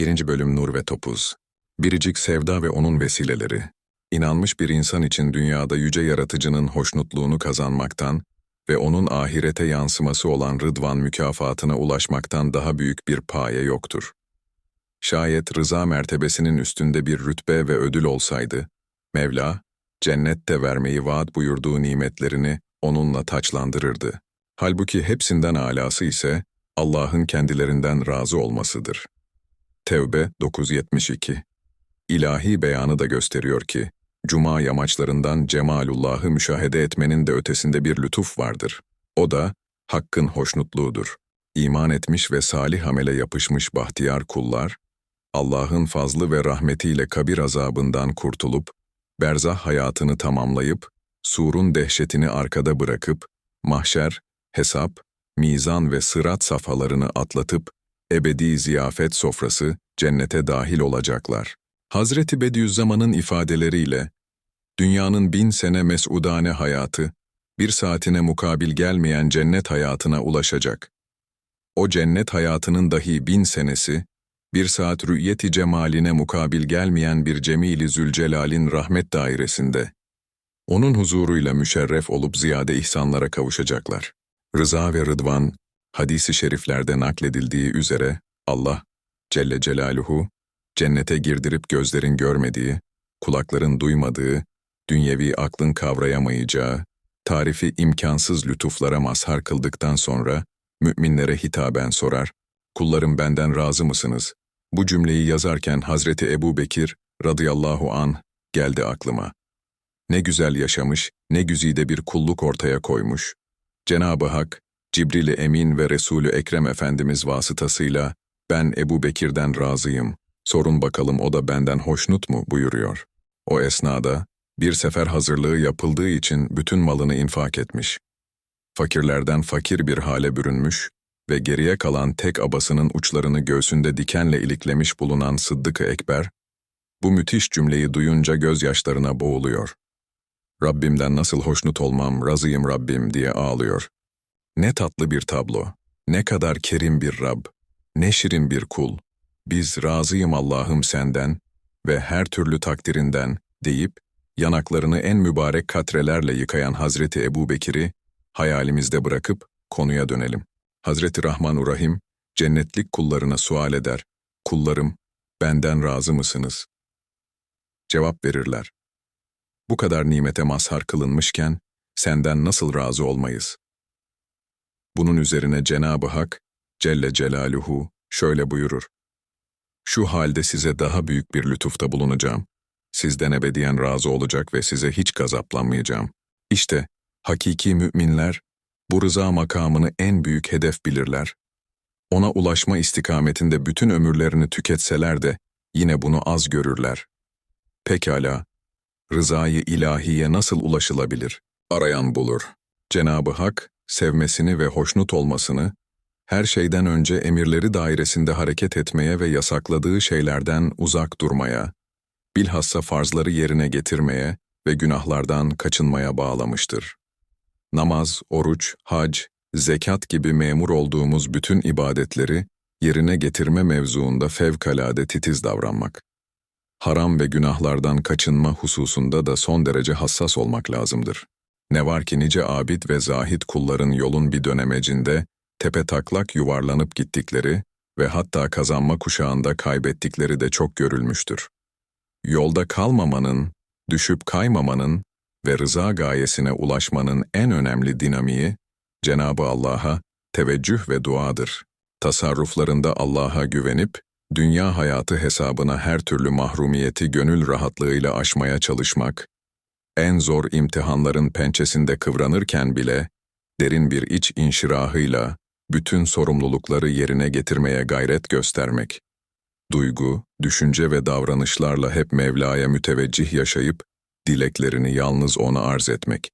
1. Bölüm Nur ve Topuz Biricik sevda ve onun vesileleri İnanmış bir insan için dünyada yüce yaratıcının hoşnutluğunu kazanmaktan ve onun ahirete yansıması olan rıdvan mükafatına ulaşmaktan daha büyük bir paye yoktur. Şayet rıza mertebesinin üstünde bir rütbe ve ödül olsaydı, Mevla, cennette vermeyi vaat buyurduğu nimetlerini onunla taçlandırırdı. Halbuki hepsinden alası ise Allah'ın kendilerinden razı olmasıdır. Tevbe 972 İlahi beyanı da gösteriyor ki, Cuma yamaçlarından Cemalullah'ı müşahede etmenin de ötesinde bir lütuf vardır. O da, Hakk'ın hoşnutluğudur. İman etmiş ve salih amele yapışmış bahtiyar kullar, Allah'ın fazlı ve rahmetiyle kabir azabından kurtulup, berzah hayatını tamamlayıp, surun dehşetini arkada bırakıp, mahşer, hesap, mizan ve sırat safhalarını atlatıp, ebedi ziyafet sofrası, cennete dahil olacaklar. Hazreti Bediüzzaman'ın ifadeleriyle, dünyanın bin sene mesudane hayatı, bir saatine mukabil gelmeyen cennet hayatına ulaşacak. O cennet hayatının dahi bin senesi, bir saat rü'yeti cemaline mukabil gelmeyen bir Cemili Zülcelal'in rahmet dairesinde. Onun huzuruyla müşerref olup ziyade ihsanlara kavuşacaklar. Rıza ve Rıdvan, hadisi şeriflerde nakledildiği üzere Allah, Celle Celaluhu, cennete girdirip gözlerin görmediği, kulakların duymadığı, dünyevi aklın kavrayamayacağı, tarifi imkansız lütuflara mazhar kıldıktan sonra, müminlere hitaben sorar, kullarım benden razı mısınız? Bu cümleyi yazarken Hazreti Ebu Bekir radıyallahu an geldi aklıma. Ne güzel yaşamış, ne güzide bir kulluk ortaya koymuş. Cenab-ı Hak, Cibril-i Emin ve Resulü Ekrem Efendimiz vasıtasıyla ben Ebu Bekir'den razıyım, sorun bakalım o da benden hoşnut mu buyuruyor. O esnada bir sefer hazırlığı yapıldığı için bütün malını infak etmiş. Fakirlerden fakir bir hale bürünmüş ve geriye kalan tek abasının uçlarını göğsünde dikenle iliklemiş bulunan Sıddık-ı Ekber, bu müthiş cümleyi duyunca gözyaşlarına boğuluyor. Rabbimden nasıl hoşnut olmam, razıyım Rabbim diye ağlıyor. Ne tatlı bir tablo, ne kadar kerim bir Rab, ne şirin bir kul. Biz razıyım Allah'ım senden ve her türlü takdirinden deyip, yanaklarını en mübarek katrelerle yıkayan Hazreti Ebu Bekir'i hayalimizde bırakıp konuya dönelim. Hazreti Rahman Rahim, cennetlik kullarına sual eder, kullarım, benden razı mısınız? Cevap verirler. Bu kadar nimete mazhar kılınmışken, senden nasıl razı olmayız? Bunun üzerine Cenab-ı Hak, Celle Celaluhu, şöyle buyurur. Şu halde size daha büyük bir lütufta bulunacağım. Sizden ebediyen razı olacak ve size hiç gazaplanmayacağım. İşte, hakiki müminler, bu rıza makamını en büyük hedef bilirler. Ona ulaşma istikametinde bütün ömürlerini tüketseler de yine bunu az görürler. Pekala, rızayı ilahiye nasıl ulaşılabilir? Arayan bulur. Cenabı Hak, sevmesini ve hoşnut olmasını, her şeyden önce emirleri dairesinde hareket etmeye ve yasakladığı şeylerden uzak durmaya, bilhassa farzları yerine getirmeye ve günahlardan kaçınmaya bağlamıştır namaz, oruç, hac, zekat gibi memur olduğumuz bütün ibadetleri yerine getirme mevzuunda fevkalade titiz davranmak. Haram ve günahlardan kaçınma hususunda da son derece hassas olmak lazımdır. Ne var ki nice abid ve zahid kulların yolun bir dönemecinde tepe taklak yuvarlanıp gittikleri ve hatta kazanma kuşağında kaybettikleri de çok görülmüştür. Yolda kalmamanın, düşüp kaymamanın ve rıza gayesine ulaşmanın en önemli dinamiği, Cenabı Allah'a teveccüh ve duadır. Tasarruflarında Allah'a güvenip, dünya hayatı hesabına her türlü mahrumiyeti gönül rahatlığıyla aşmaya çalışmak, en zor imtihanların pençesinde kıvranırken bile, derin bir iç inşirahıyla bütün sorumlulukları yerine getirmeye gayret göstermek, duygu, düşünce ve davranışlarla hep Mevla'ya müteveccih yaşayıp, dileklerini yalnız ona arz etmek.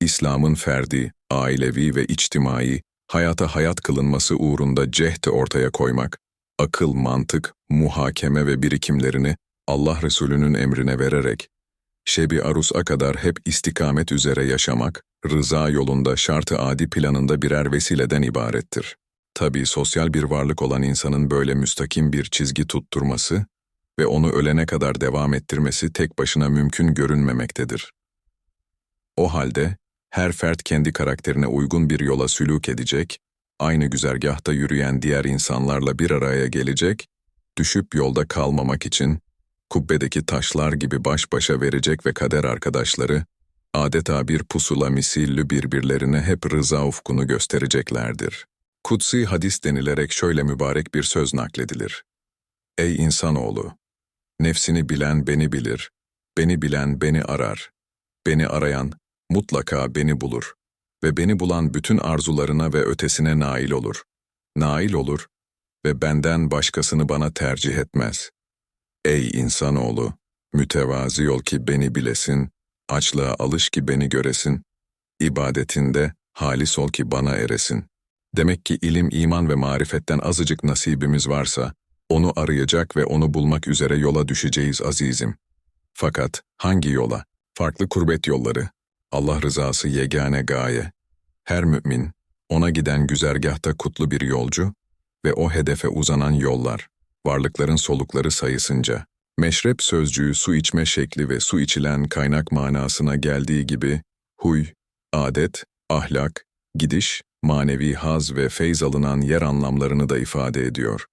İslam'ın ferdi, ailevi ve içtimai, hayata hayat kılınması uğrunda cehdi ortaya koymak, akıl, mantık, muhakeme ve birikimlerini Allah Resulü'nün emrine vererek, Şebi Arus'a kadar hep istikamet üzere yaşamak, rıza yolunda şartı adi planında birer vesileden ibarettir. Tabii sosyal bir varlık olan insanın böyle müstakim bir çizgi tutturması ve onu ölene kadar devam ettirmesi tek başına mümkün görünmemektedir. O halde her fert kendi karakterine uygun bir yola sülûk edecek, aynı güzergahta yürüyen diğer insanlarla bir araya gelecek, düşüp yolda kalmamak için kubbedeki taşlar gibi baş başa verecek ve kader arkadaşları, adeta bir pusula misillü birbirlerine hep rıza ufkunu göstereceklerdir. Kutsi hadis denilerek şöyle mübarek bir söz nakledilir. Ey insanoğlu! Nefsini bilen beni bilir, beni bilen beni arar. Beni arayan mutlaka beni bulur ve beni bulan bütün arzularına ve ötesine nail olur. Nail olur ve benden başkasını bana tercih etmez. Ey insanoğlu! Mütevazi ol ki beni bilesin, açlığa alış ki beni göresin, ibadetinde halis ol ki bana eresin. Demek ki ilim, iman ve marifetten azıcık nasibimiz varsa, onu arayacak ve onu bulmak üzere yola düşeceğiz azizim. Fakat hangi yola? Farklı kurbet yolları, Allah rızası yegane gaye. Her mümin, ona giden güzergahta kutlu bir yolcu ve o hedefe uzanan yollar, varlıkların solukları sayısınca. Meşrep sözcüğü su içme şekli ve su içilen kaynak manasına geldiği gibi, huy, adet, ahlak, gidiş, manevi haz ve feyz alınan yer anlamlarını da ifade ediyor.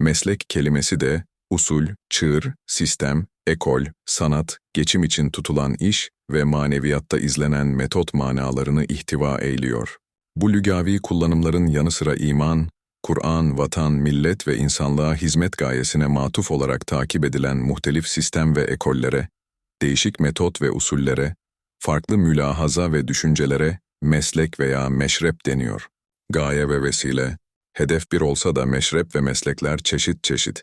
Meslek kelimesi de usul, çığır, sistem, ekol, sanat, geçim için tutulan iş ve maneviyatta izlenen metot manalarını ihtiva eyliyor. Bu lügavi kullanımların yanı sıra iman, Kur'an, vatan, millet ve insanlığa hizmet gayesine matuf olarak takip edilen muhtelif sistem ve ekollere, değişik metot ve usullere, farklı mülahaza ve düşüncelere meslek veya meşrep deniyor. Gaye ve vesile, hedef bir olsa da meşrep ve meslekler çeşit çeşit.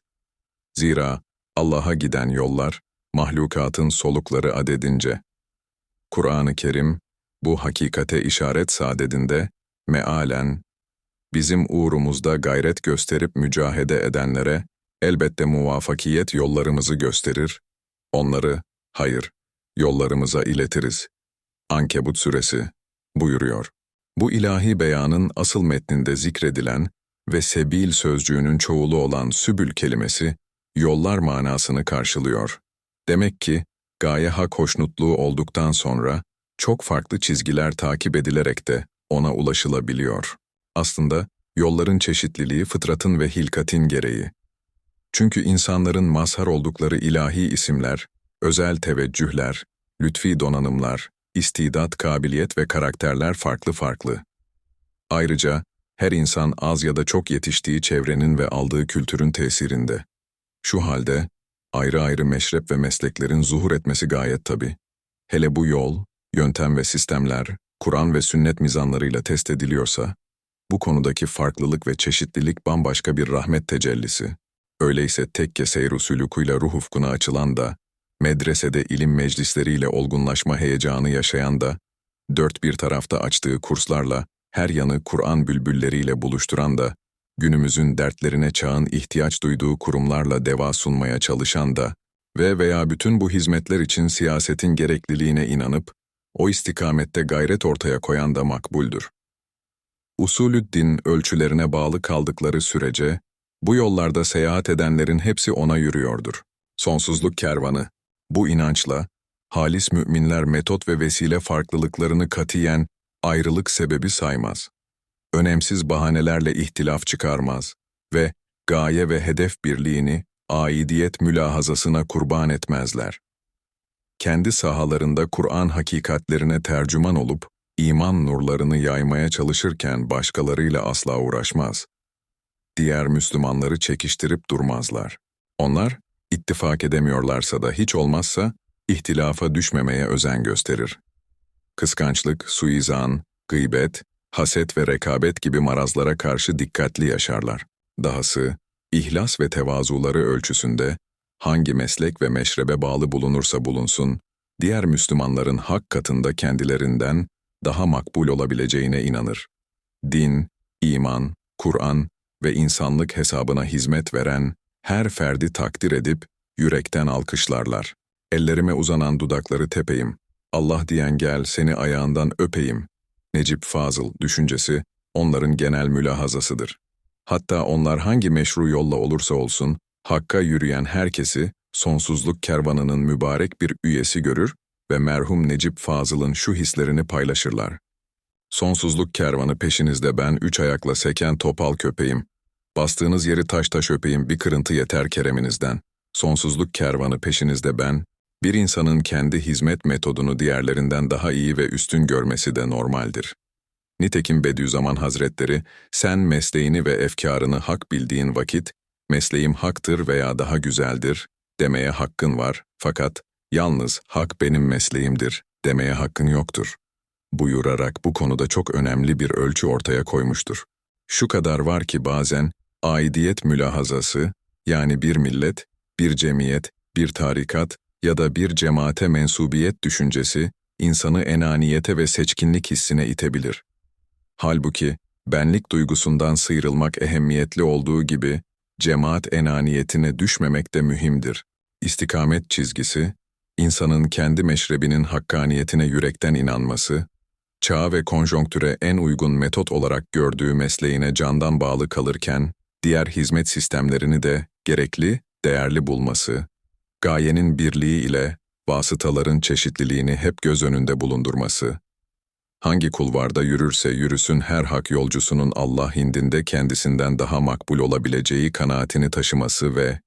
Zira Allah'a giden yollar, mahlukatın solukları adedince. Kur'an-ı Kerim, bu hakikate işaret sadedinde, mealen, bizim uğrumuzda gayret gösterip mücahede edenlere, elbette muvafakiyet yollarımızı gösterir, onları, hayır, yollarımıza iletiriz. Ankebut Suresi buyuruyor. Bu ilahi beyanın asıl metninde zikredilen ve sebil sözcüğünün çoğulu olan sübül kelimesi, yollar manasını karşılıyor. Demek ki, gaye hak hoşnutluğu olduktan sonra, çok farklı çizgiler takip edilerek de ona ulaşılabiliyor. Aslında, yolların çeşitliliği fıtratın ve hilkatin gereği. Çünkü insanların mazhar oldukları ilahi isimler, özel teveccühler, lütfi donanımlar, istidat, kabiliyet ve karakterler farklı farklı. Ayrıca, her insan az ya da çok yetiştiği çevrenin ve aldığı kültürün tesirinde. Şu halde, ayrı ayrı meşrep ve mesleklerin zuhur etmesi gayet tabi. Hele bu yol, yöntem ve sistemler, Kur'an ve sünnet mizanlarıyla test ediliyorsa, bu konudaki farklılık ve çeşitlilik bambaşka bir rahmet tecellisi. Öyleyse tekke seyru sülükuyla ruh ufkuna açılan da, medresede ilim meclisleriyle olgunlaşma heyecanı yaşayan da, dört bir tarafta açtığı kurslarla her yanı Kur'an bülbülleriyle buluşturan da, günümüzün dertlerine çağın ihtiyaç duyduğu kurumlarla deva sunmaya çalışan da ve veya bütün bu hizmetler için siyasetin gerekliliğine inanıp, o istikamette gayret ortaya koyan da makbuldür. Usulü din ölçülerine bağlı kaldıkları sürece, bu yollarda seyahat edenlerin hepsi ona yürüyordur. Sonsuzluk kervanı, bu inançla, halis müminler metot ve vesile farklılıklarını katiyen ayrılık sebebi saymaz. Önemsiz bahanelerle ihtilaf çıkarmaz ve gaye ve hedef birliğini aidiyet mülahazasına kurban etmezler. Kendi sahalarında Kur'an hakikatlerine tercüman olup, iman nurlarını yaymaya çalışırken başkalarıyla asla uğraşmaz. Diğer Müslümanları çekiştirip durmazlar. Onlar, ittifak edemiyorlarsa da hiç olmazsa ihtilafa düşmemeye özen gösterir. Kıskançlık, suizan, gıybet, haset ve rekabet gibi marazlara karşı dikkatli yaşarlar. Dahası, ihlas ve tevazuları ölçüsünde hangi meslek ve meşrebe bağlı bulunursa bulunsun, diğer Müslümanların hak katında kendilerinden daha makbul olabileceğine inanır. Din, iman, Kur'an ve insanlık hesabına hizmet veren her ferdi takdir edip yürekten alkışlarlar. Ellerime uzanan dudakları tepeyim. Allah diyen gel seni ayağından öpeyim. Necip Fazıl düşüncesi onların genel mülahazasıdır. Hatta onlar hangi meşru yolla olursa olsun, Hakk'a yürüyen herkesi sonsuzluk kervanının mübarek bir üyesi görür ve merhum Necip Fazıl'ın şu hislerini paylaşırlar. Sonsuzluk kervanı peşinizde ben üç ayakla seken topal köpeğim. Bastığınız yeri taş taş öpeyim bir kırıntı yeter kereminizden. Sonsuzluk kervanı peşinizde ben, bir insanın kendi hizmet metodunu diğerlerinden daha iyi ve üstün görmesi de normaldir. Nitekim Bediüzzaman Hazretleri, sen mesleğini ve efkarını hak bildiğin vakit, mesleğim haktır veya daha güzeldir demeye hakkın var fakat yalnız hak benim mesleğimdir demeye hakkın yoktur. Buyurarak bu konuda çok önemli bir ölçü ortaya koymuştur. Şu kadar var ki bazen aidiyet mülahazası, yani bir millet, bir cemiyet, bir tarikat ya da bir cemaate mensubiyet düşüncesi, insanı enaniyete ve seçkinlik hissine itebilir. Halbuki, benlik duygusundan sıyrılmak ehemmiyetli olduğu gibi, cemaat enaniyetine düşmemek de mühimdir. İstikamet çizgisi, insanın kendi meşrebinin hakkaniyetine yürekten inanması, çağa ve konjonktüre en uygun metot olarak gördüğü mesleğine candan bağlı kalırken, diğer hizmet sistemlerini de gerekli, değerli bulması, gayenin birliği ile vasıtaların çeşitliliğini hep göz önünde bulundurması, hangi kulvarda yürürse yürüsün her hak yolcusunun Allah indinde kendisinden daha makbul olabileceği kanaatini taşıması ve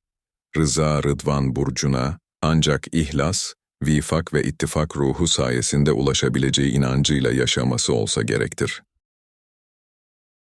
rıza rıdvan burcuna ancak ihlas, vifak ve ittifak ruhu sayesinde ulaşabileceği inancıyla yaşaması olsa gerektir.